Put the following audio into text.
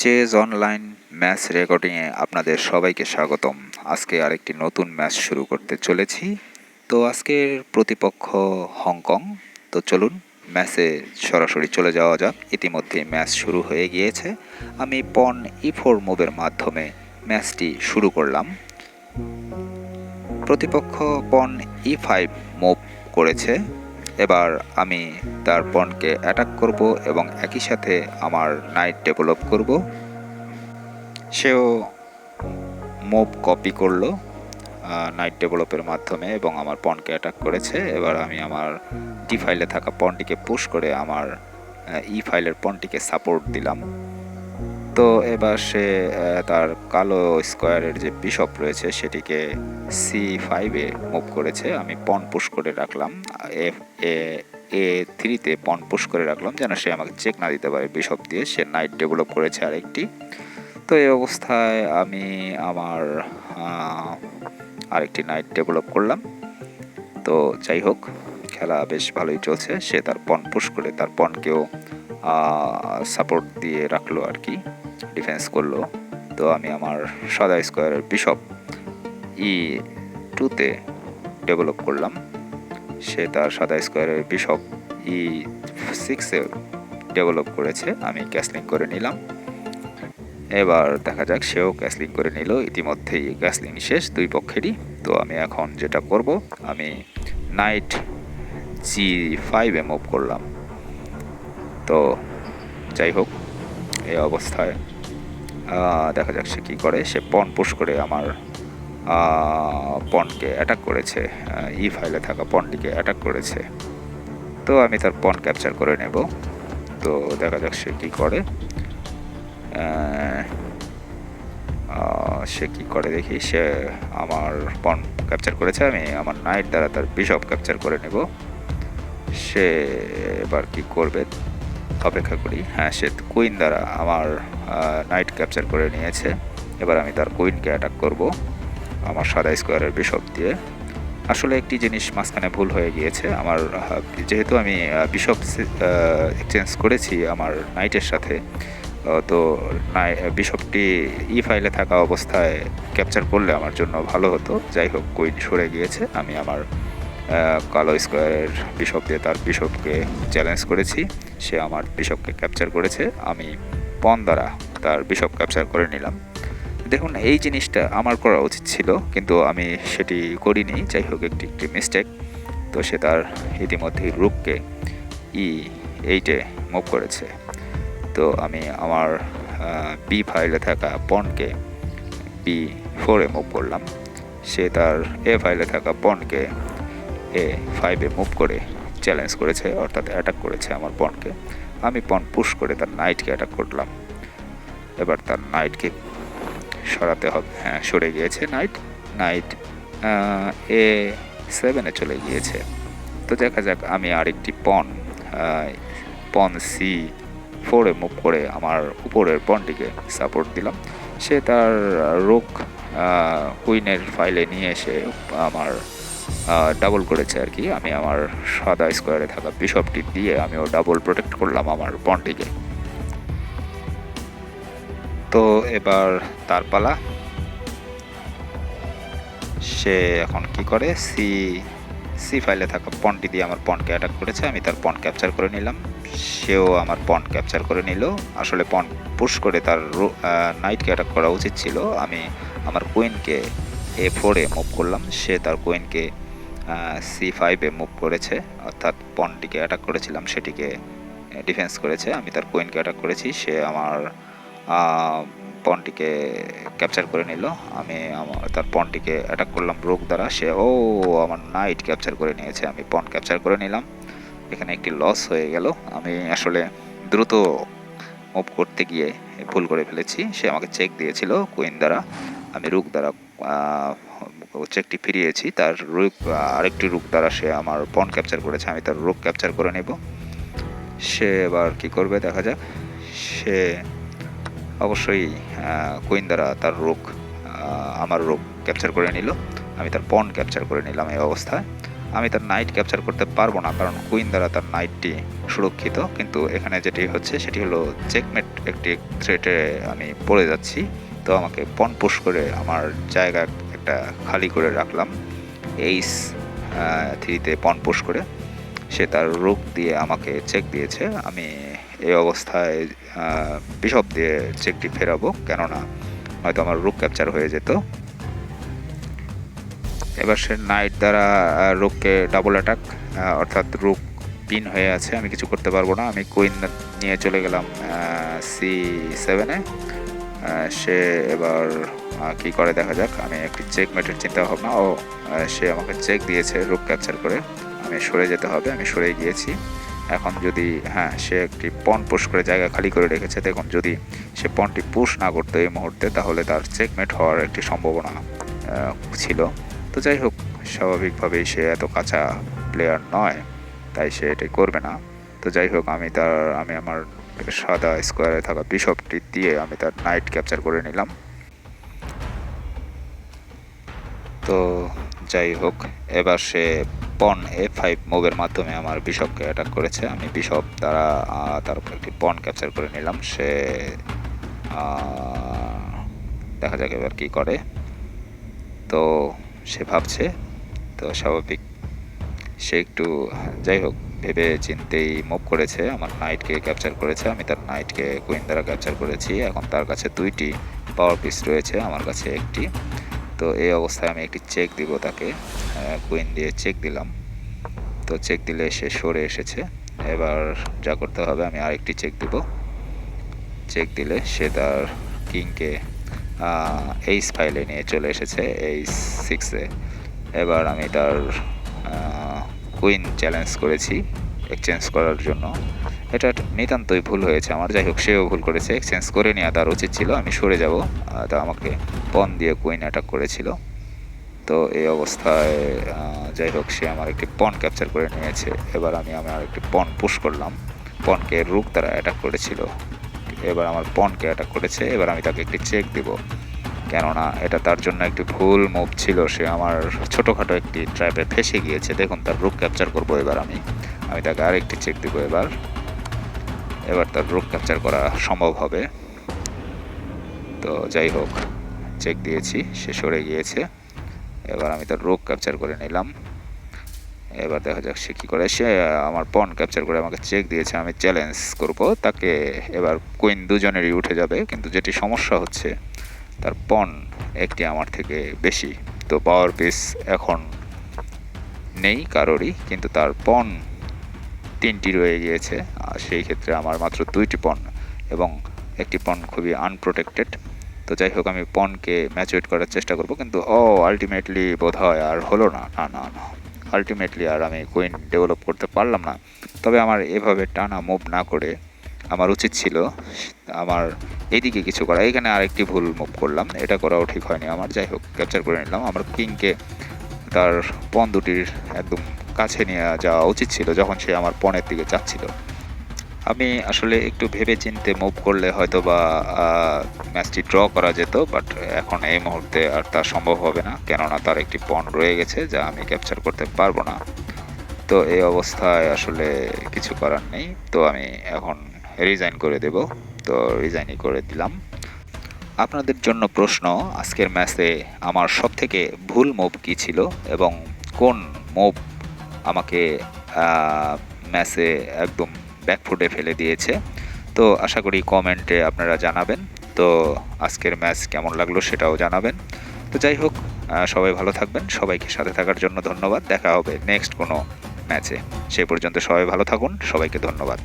Chase online match রেকর্ডিংয়ে আপনাদের সবাইকে স্বাগতম। আজকে আরেকটি নতুন ম্যাচ শুরু করতে চলেছি। তো আজকের প্রতিপক্ষ হংকং। তো চলুন ম্যাচে সরাসরি চলে যাওয়া যাক। ইতিমধ্যে ম্যাচ শুরু হয়ে গিয়েছে। আমি পন ই ফোর মুভের মাধ্যমে ম্যাচটি শুরু করলাম। প্রতিপক্ষ পন ই ফাইভ মুভ করেছে। এবার আমি তার পণকে অ্যাটাক করব এবং একই সাথে আমার নাইট ডেভেলপ করব। সেও মুভ কপি করল নাইট ডেভেলপের মাধ্যমে এবং আমার পণকে অ্যাটাক করেছে। এবার আমি আমার ডি ফাইলে থাকা পণটিকে পুশ করে আমার ই ফাইলের পণটিকে সাপোর্ট দিলাম। তো এবার সে তার কালো স্কোয়ারের যে বিশপ রয়েছে সেটিকে সি ফাইভে মুভ করেছে। আমি পন পুশ করে রাখলাম। এফ এ এ থ্রিতে পন পুশ করে রাখলাম যেন সে আমাকে চেক না দিতে পারে বিশপ দিয়ে। সে নাইট ডেভেলপ করেছে আরেকটি। তো এই অবস্থায় আমি আমার আরেকটি নাইট ডেভেলপ করলাম। তো যাই হোক, খেলা বেশ ভালোই চলছে। সে তার পন পুশ করে তার পনকেও সাপোর্ট দিয়ে রাখল আর কি ডিফেন্স করল। তো আমি আমার সাদা স্কোয়ারের বিশপ ই টুতে ডেভেলপ করলাম। সে তার সাদা স্কোয়ারের বিশপ ই সিক্সে ডেভেলপ করেছে। আমি ক্যাসলিং করে নিলাম। এবার দেখা যাক সেও ক্যাসলিং করে নিল। ইতিমধ্যেই ক্যাসলিং শেষ দুই পক্ষেরই। তো আমি এখন যেটা করব, আমি নাইট জি ফাইভে মুভ করলাম। তো যাই হোক, এই অবস্থায় দেখা যাক সে কী করে। সে পন পুশ করে আমার পনকে অ্যাটাক করেছে ই ফাইলে থাকা পনটিকে অ্যাটাক করেছে। তো আমি তার পন ক্যাপচার করে নেব। তো দেখা যাক সে কী করে। সে কী করে দেখি, সে আমার পন ক্যাপচার করেছে। আমি আমার নাইট দ্বারা তার বিশপ ক্যাপচার করে নেব। সে এবার কি করবে? অপেক্ষা করি। হ্যাঁ সে কুইন দ্বারা আমার নাইট ক্যাপচার করে নিয়েছে। এবার আমি তার কুইনকে অ্যাটাক করব আমার সাদা স্কোয়ারের বিশপ দিয়ে। আসলে একটি জিনিস মাঝখানে ভুল হয়ে গিয়েছে। আমার যেহেতু আমি বিশপ এক্সচেঞ্জ করেছি আমার নাইটের সাথে তো নাই বিশপটি ই ফাইলে থাকা অবস্থায় ক্যাপচার করলে আমার জন্য ভালো হতো। যাই হোক কুইন সরে গিয়েছে। আমি আমার কালো স্কোয়ারের বিশপ দিয়ে তার বিশপকে চ্যালেঞ্জ করেছি। সে আমার বিশপকে ক্যাপচার করেছে। আমি পন দ্বারা তার বিশপ ক্যাপচার করে নিলাম। দেখুন, এই জিনিসটা আমার করা উচিত ছিল, কিন্তু আমি সেটি করিনি। যাই হোক, একটি একটি মিস্টেক তো সে তার ইতিমধ্যেই রুককে ই এইটে মুভ করেছে। তো আমি আমার বি ফাইলে থাকা পনকে বি ফোরে মুভ করলাম। সে তার এ ফাইলে থাকা পনকে এ ফাইভে মুভ করে চ্যালেঞ্জ করেছে, অর্থাৎ অ্যাটাক করেছে আমার পনকে আমি পন পুশ করে তার নাইটকে অ্যাটাক করলাম। এবার তার নাইটকে সরাতে হবে। হ্যাঁ সরে গিয়েছে নাইট নাইট এ সেভেনে চলে গিয়েছে। তো দেখা যাক, আমি আরেকটি পন পন সি ফোরে মুভ করে আমার উপরের পনটিকে সাপোর্ট দিলাম। সে তার রোগ কুইনের ফাইলে নিয়ে এসে আমার ডাবল করেছে আর কি। আমি আমার সাদা স্কোয়ারে থাকা বিশপটি দিয়ে আমিও ডাবল প্রোটেক্ট করলাম আমার পনটিকে তো এবার তার পালা। সে এখন কি করে? সি সি ফাইলে থাকা পনটি দিয়ে আমার পনকে অ্যাটাক করেছে। আমি তার পন ক্যাপচার করে নিলাম। সেও আমার পন ক্যাপচার করে নিল। আসলে পন পুশ করে তার নাইটকে অ্যাটাক করা উচিত ছিল। আমি আমার কুইনকে এ ফোরে মুভ করলাম। সে তার কুইনকে সি ফাইভে মুভ করেছে, অর্থাৎ পনটিকে অ্যাটাক করেছিলাম, সেটিকে ডিফেন্স করেছে। আমি তার কুইনকে অ্যাটাক করেছি, সে আমার পনটিকে ক্যাপচার করে নিল। আমি আমার, তার পনটিকে অ্যাটাক করলাম রোগ দ্বারা। সে, ও, আমার নাইট ক্যাপচার করে নিয়েছে। আমি পন ক্যাপচার করে নিলাম। এখানে একটি লস হয়ে গেল। আমি আসলে দ্রুত মুভ করতে গিয়ে ভুল করে ফেলেছি। সে আমাকে চেক দিয়েছিল কুইন দ্বারা। আমি রুক দ্বারা চেকটি ফিরিয়েছি। তার রুক আরেকটি রুক দ্বারা সে আমার পন ক্যাপচার করেছে। আমি তার রুক ক্যাপচার করে নেব। সে এবার কি করবে দেখা যাক। সে অবশ্যই কুইন দ্বারা তার রোগ আমার রোগ ক্যাপচার করে নিল। আমি তার পন ক্যাপচার করে নিলাম এই অবস্থায়। আমি তার নাইট ক্যাপচার করতে পারব না, কারণ কুইন দ্বারা তার নাইটটি সুরক্ষিত। কিন্তু এখানে যেটি হচ্ছে, সেটি হলো চেকমেট একটি থ্রেটে আমি পড়ে যাচ্ছি। তো আমাকে পন পুশ করে আমার জায়গা একটা খালি করে রাখলাম। এইস থ্রিতে পন পুশ করে। সে তার রূপ দিয়ে আমাকে চেক দিয়েছে। আমি এই অবস্থায় বিশপ দিয়ে চেকটি ফেরাবো। কেননা হয়তো আমার রুক ক্যাপচার হয়ে যেত। এবার সে নাইট দ্বারা রুককে ডাবল অ্যাটাক অর্থাৎ রুক পিন হয়ে আছে। আমি কিছু করতে পারব না। আমি কুইন নিয়ে চলে গেলাম সি সেভেনে সে এবার কি করে দেখা যাক? আমি একটি চেক মেটের চিন্তা ভাবনা, ও সে আমাকে চেক দিয়েছে রুক ক্যাপচার করে। আমি সরে যেতে হবে, আমি সরে গিয়েছি। এখন যদি হ্যাঁ সে একটি পন পুশ করে জায়গা খালি করে রেখেছে, দেখুন, যদি সে পনটি পুশ না করতো এই মুহূর্তে, তাহলে তার চেকমেট হওয়ার একটি সম্ভাবনা ছিল। তো যাই হোক, স্বাভাবিকভাবেই সে এত কাঁচা প্লেয়ার নয়, তাই সে এটাই করবে না। তো যাই হোক, আমি তার, আমি আমার সাদা স্কোয়ারে থাকা বিশপটি দিয়ে আমি তার নাইট ক্যাপচার করে নিলাম। তো যাই হোক, এবার সে পন এ ফাইভ মুভের মাধ্যমে আমার বিশপকে অ্যাটাক করেছে। আমি বিশপ দ্বারা তার উপর একটি পন ক্যাপচার করে নিলাম। সে দেখা যাক এবার কি করে। তো সে ভাবছে, তো স্বাভাবিক। সে একটু, যাই হোক, ভেবে চিন্তেই মুভ করেছে। আমার নাইটকে ক্যাপচার করেছে। আমি তার নাইটকে কুইন দ্বারা ক্যাপচার করেছি। এখন তার কাছে দুইটি পাওয়ার পিস রয়েছে। আমার কাছে একটি। তো এই অবস্থায় আমি একটি চেক দিব তাকে। কুইন দিয়ে চেক দিলাম। তো চেক দিলে সে সরে এসেছে। এবার যা করতে হবে, আমি আরেকটি চেক দিব। চেক দিলে সে তার কিংকে এইস ফাইলে নিয়ে চলে এসেছে এইস সিক্সে এবার আমি তার কুইন চ্যালেঞ্জ করেছি এক্সচেঞ্জ করার জন্য। এটা নিতান্তই ভুল হয়েছে। আমার যাই হোক, সেও ভুল করেছে। এক্সচেঞ্জ করে নেওয়া তার উচিত ছিল। আমি সরে যাব। তা আমাকে পন দিয়ে কুইন অ্যাটাক করেছিল। তো এই অবস্থায় যাই হোক, সে আমার একটি পন ক্যাপচার করে নিয়েছে। এবার আমি আমার একটি পন পুশ করলাম। পনকে রুক তারা অ্যাটাক করেছিল। এবার আমার পনকে অ্যাটাক করেছে। এবার আমি তাকে একটি চেক দিব। কেননা এটা তার জন্য একটি ভুল মুভ ছিল। সে আমার ছোটোখাটো একটি ট্র্যাপে ফেসে গিয়েছে। দেখুন, তার রুক ক্যাপচার করব এবার আমি। আমি তাকে আরেকটি চেক দিব এবার। এবার তার রুক ক্যাপচার করা সম্ভব হবে। তো যাই হোক চেক দিয়েছি, সে সরে গিয়েছে। এবার আমি তার রোগ ক্যাপচার করে নিলাম। এবার দেখা যাক সে কী করে। সে আমার পন ক্যাপচার করে আমাকে চেক দিয়েছে। আমি চ্যালেঞ্জ করব তাকে। এবার কুইন দুজনেরই উঠে যাবে। কিন্তু যেটি সমস্যা হচ্ছে, তার পন একটি আমার থেকে বেশি। তো পাওয়ার পিস এখন নেই কারোরই, কিন্তু তার পন তিনটি রয়ে গিয়েছে, আর সেই ক্ষেত্রে আমার মাত্র দুইটি পণ এবং একটি পণ খুবই আনপ্রোটেক্টেড তো যাই হোক, আমি পণকে ম্যাচুয়েট করার চেষ্টা করব, কিন্তু ও আলটিমেটলি বোধ হয় আর হলো না। না না না। আলটিমেটলি আর আমি কুইন ডেভেলপ করতে পারলাম না। তবে আমার এভাবে টানা মুভ না করে আমার উচিত ছিল আমার এইদিকে কিছু করা। এখানে আরেকটি ভুল মুভ করলাম, এটা করাও ঠিক হয়নি আমার। যাই হোক ক্যাপচার করে নিলাম। আমার কিংকে তার পণ দুটির একদম কাছে নিয়ে যাওয়া উচিত ছিল যখন সে আমার পণের দিকে যাচ্ছিল। আমি আসলে একটু ভেবে চিনতে মুভ করলে হয়তো বা ম্যাচটি ড্র করা যেত বাট এখন এই মুহূর্তে আর তা সম্ভব হবে না, কেননা তার একটি পণ রয়ে গেছে যা আমি ক্যাপচার করতে পারব না। তো এই অবস্থায় আসলে কিছু করার নেই। তো আমি এখন রিজাইন করে দেব। তো রিজাইনই করে দিলাম। আপনাদের জন্য প্রশ্ন, আজকের ম্যাচে আমার সব থেকে ভুল মুভ কী ছিল এবং কোন মুভ আমাকে ম্যাচে একদম ব্যাকফুটে ফেলে দিয়েছে। তো আশা করি কমেন্টে আপনারা জানাবেন। তো আজকের ম্যাচ কেমন লাগল সেটাও জানাবেন। তো যাই হোক সবাই ভালো থাকবেন। সবাইকে সাথে থাকার জন্য ধন্যবাদ। দেখা হবে নেক্সট কোনো ম্যাচে সেই পর্যন্ত সবাই ভালো থাকুন। সবাইকে ধন্যবাদ।